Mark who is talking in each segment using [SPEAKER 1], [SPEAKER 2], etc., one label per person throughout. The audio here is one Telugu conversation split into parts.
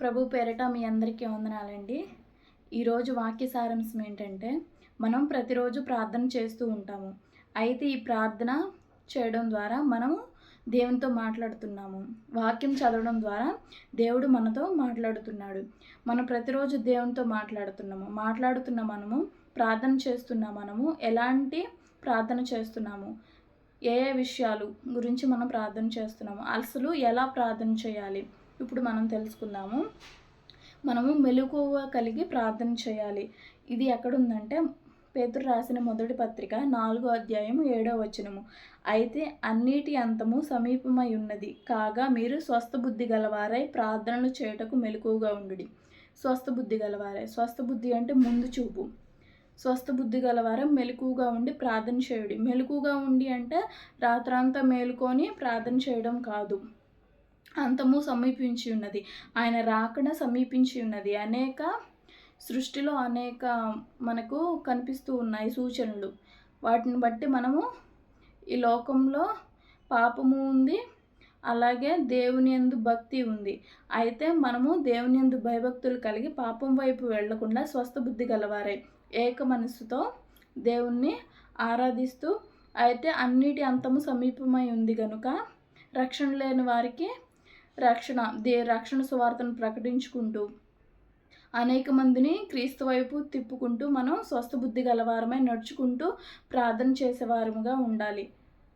[SPEAKER 1] ప్రభు పేరట మీ అందరికీ వందనాలండి. ఈరోజు వాక్య సారాంశం ఏంటంటే మనం ప్రతిరోజు ప్రార్థన చేస్తూ ఉంటాము. అయితే ఈ ప్రార్థన చేయడం ద్వారా మనము దేవునితో మాట్లాడుతున్నాము. వాక్యం చదవడం ద్వారా దేవుడు మనతో మాట్లాడుతున్నాడు. మనం ప్రతిరోజు దేవునితో మాట్లాడుతున్నాము. మాట్లాడుతున్న మనము ప్రార్థన చేస్తున్న మనము ఎలాంటి ప్రార్థన చేస్తున్నాము? ఏ ఏ విషయాలు గురించి మనం ప్రార్థన చేస్తున్నాము? అసలు ఎలా ప్రార్థన చేయాలి? ఇప్పుడు మనం తెలుసుకుందాము. మనము మెలకువ కలిగి ప్రార్థన చేయాలి. ఇది ఎక్కడుందంటే పేతురు రాసిన మొదటి పత్రిక నాలుగో అధ్యాయం ఏడో వచనము. అయితే అన్నిటి అంతము సమీపమై ఉన్నది. కాగా మీరు స్వస్థ బుద్ధి గలవారై ప్రార్థనలు చేయుటకు మెలకువగా ఉండుడి. స్వస్థ బుద్ధి గలవారై. స్వస్థ బుద్ధి అంటే ముందు చూపు. స్వస్థ బుద్ధి గలవారం మెలకుగా ఉండి ప్రార్థన చేయుడి. మెలకుగా ఉండి అంటే రాత్రంతా మేలుకొని ప్రార్థన చేయడం కాదు. అంతము సమీపించి ఉన్నది. ఆయన రాకడ సమీపించి ఉన్నది. అనేక సృష్టిలో అనేక మనకు కనిపిస్తూ ఉన్నాయి సూచనలు. వాటిని బట్టి మనము ఈ లోకంలో పాపము ఉంది అలాగే దేవుని ఎందు భక్తి ఉంది. అయితే మనము దేవుని ఎందు భయభక్తులు కలిగి పాపం వైపు వెళ్ళకుండా స్వస్థ బుద్ధి గలవారే. ఏక మనస్సుతో దేవుణ్ణి ఆరాధిస్తూ అయితే అన్నిటి అంతము సమీపమై ఉంది కనుక రక్షణ లేని వారికి రక్షణ దే రక్షణ సువార్తను ప్రకటించుకుంటూ అనేక మందిని క్రీస్తు వైపు తిప్పుకుంటూ మనం స్వస్థ బుద్ధి గలవారమై నడుచుకుంటూ ప్రార్థన చేసేవారముగా ఉండాలి.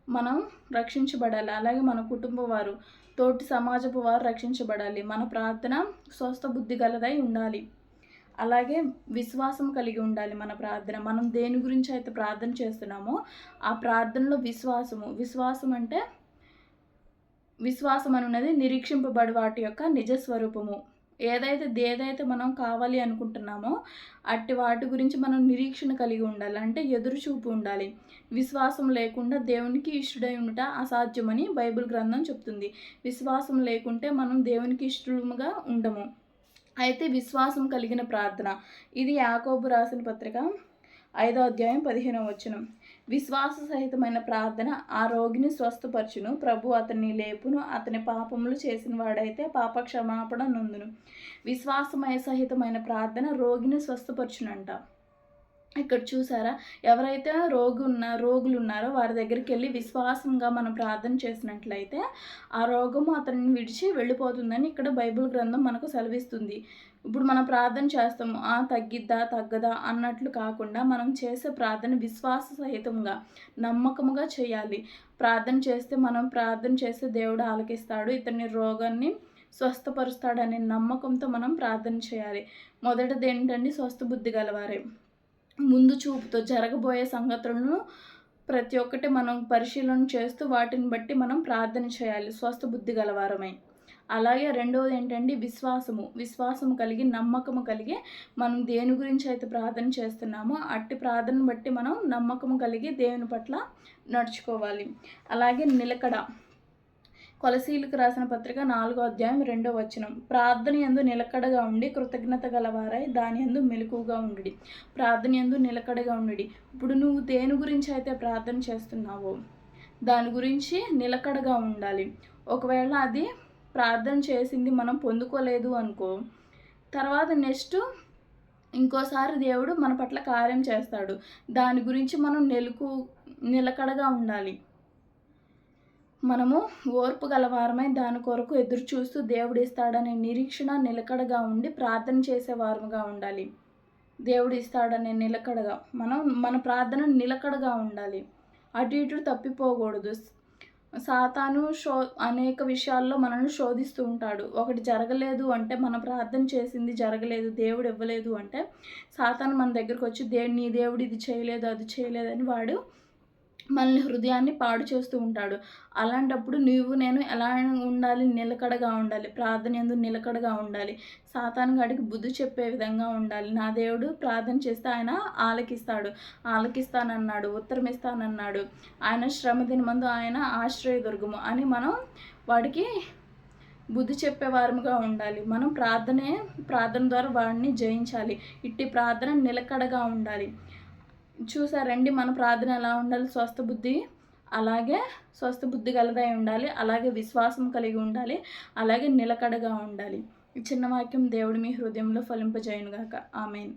[SPEAKER 1] మనం రక్షించబడాలి. అలాగే మన కుటుంబ వారు తోటి సమాజపు వారు రక్షించబడాలి. మన ప్రార్థన స్వస్థ బుద్ధి గలదై ఉండాలి. అలాగే విశ్వాసం కలిగి ఉండాలి మన ప్రార్థన. మనం దేని గురించి అయితే ప్రార్థన చేస్తున్నామో ఆ ప్రార్థనలో విశ్వాసము. విశ్వాసం అంటే విశ్వాసం అనున్నది నిరీక్షింపబడి వాటి యొక్క నిజస్వరూపము. ఏదైతే ఏదైతే మనం కావాలి అనుకుంటున్నామో అట్టి వాటి గురించి మనం నిరీక్షణ కలిగి ఉండాలి. అంటే ఎదురు చూపు ఉండాలి. విశ్వాసం లేకుండా దేవునికి ఇష్టడై ఉండట అసాధ్యమని బైబిల్ గ్రంథం చెప్తుంది. విశ్వాసం లేకుంటే మనం దేవునికి ఇష్టముగా ఉండము. అయితే విశ్వాసం కలిగిన ప్రార్థన. ఇది యాకోబు రాసిన పత్రిక ఐదో అధ్యాయం పదిహేనవ వచనం. విశ్వాస సహితమైన ప్రార్థన ఆ రోగిని స్వస్థపరచును. ప్రభు అతన్ని లేపును. అతని పాపములు చేసిన వాడైతే పాప క్షమాపణ నొందును. విశ్వాసమయ సహితమైన ప్రార్థన రోగిని స్వస్థపరచునంట. ఇక్కడ చూసారా? ఎవరైతే రోగు ఉన్న రోగులు ఉన్నారో వారి దగ్గరికి వెళ్ళి విశ్వాసంగా మనం ప్రార్థన చేసినట్లయితే ఆ రోగము అతన్ని విడిచి వెళ్ళిపోతుందని ఇక్కడ బైబిల్ గ్రంథం మనకు సెలవిస్తుంది. ఇప్పుడు మనం ప్రార్థన చేస్తాము ఆ తగ్గిద్దా తగ్గదా అన్నట్లు కాకుండా మనం చేసే ప్రార్థన విశ్వాస సహితంగా నమ్మకముగా చేయాలి. ప్రార్థన చేస్తే మనం ప్రార్థన చేస్తే దేవుడు ఆలకిస్తాడు ఇతని రోగాన్ని స్వస్థపరుస్తాడనే నమ్మకంతో మనం ప్రార్థన చేయాలి. మొదటిది ఏంటంటే స్వస్థ బుద్ధి గలవారే. ముందు చూపుతో జరగబోయే సంగతులను ప్రతి ఒక్కటి మనం పరిశీలన చేస్తూ వాటిని బట్టి మనం ప్రార్థన చేయాలి. స్వస్థ బుద్ధి గలవారమై. అలాగే రెండవది ఏంటంటే విశ్వాసము. విశ్వాసము కలిగి నమ్మకము కలిగి మనం దేని గురించి అయితే ప్రార్థన చేస్తున్నామో అట్టి ప్రార్థన బట్టి మనం నమ్మకము కలిగి దేవుని పట్ల నడుచుకోవాలి. అలాగే నిలకడ. కొలసీలకు రాసిన పత్రిక నాలుగో అధ్యాయం రెండో వచనం. ప్రార్థన ఎందు నిలకడగా ఉండి కృతజ్ఞత గలవారై దాని ఎందు మెలకుగా ఉండి ప్రార్థన ఎందు నిలకడగా ఉండి ఇప్పుడు నువ్వు దేని గురించి అయితే ప్రార్థన చేస్తున్నావో దాని గురించి నిలకడగా ఉండాలి. ఒకవేళ అది ప్రార్థన చేసింది మనం పొందుకోలేదు అనుకో తర్వాత నెక్స్ట్ ఇంకోసారి దేవుడు మన పట్ల కార్యం చేస్తాడు. దాని గురించి మనం నెలకు నిలకడగా ఉండాలి. మనము ఓర్పు గలవారమై దాని కొరకు ఎదురు చూస్తూ దేవుడిస్తాడనే నిరీక్షణ నిలకడగా ఉండి ప్రార్థన చేసేవారముగా ఉండాలి. దేవుడు ఇస్తాడనే నిలకడగా మనం మన ప్రార్థన నిలకడగా ఉండాలి. అటు ఇటు తప్పిపోకూడదు. సాతాను శో అనేక విషయాల్లో మనల్ని శోధిస్తూ ఉంటాడు. ఒకటి జరగలేదు అంటే మన ప్రార్థన చేసింది జరగలేదు దేవుడు ఇవ్వలేదు అంటే సాతాను మన దగ్గరకు వచ్చి దే నీ దేవుడు ఇది చేయలేదు అది చేయలేదని వాడు మనల్ని హృదయాన్ని పాడు చేస్తూ ఉంటాడు. అలాంటప్పుడు నీవు నేను ఎలా ఉండాలి? నిలకడగా ఉండాలి. ప్రార్థన ఎందు నిలకడగా ఉండాలి. సాతాను గడికి బుద్ధి చెప్పే విధంగా ఉండాలి. నా దేవుడు ప్రార్థన చేస్తే ఆయన ఆలకిస్తాడు. ఆలకిస్తానన్నాడు ఉత్తరం ఇస్తానన్నాడు ఆయన శ్రమ దినమందు ఆయన ఆశ్రయదుర్గము అని మనం వాడికి బుద్ధి చెప్పేవారముగా ఉండాలి. మనం ప్రార్థనే ప్రార్థన ద్వారా వాడిని జయించాలి. ఇట్టి ప్రార్థన నిలకడగా ఉండాలి. చూసారండి మన ప్రార్థన ఎలా ఉండాలి? స్వస్థ బుద్ధి అలాగే స్వస్థ బుద్ధి గలదై ఉండాలి అలాగే విశ్వాసం కలిగి ఉండాలి అలాగే నిలకడగా ఉండాలి. ఈ చిన్న వాక్యం దేవుడు మీ హృదయంలో ఫలింపజేయునుగాక. ఆమెన్.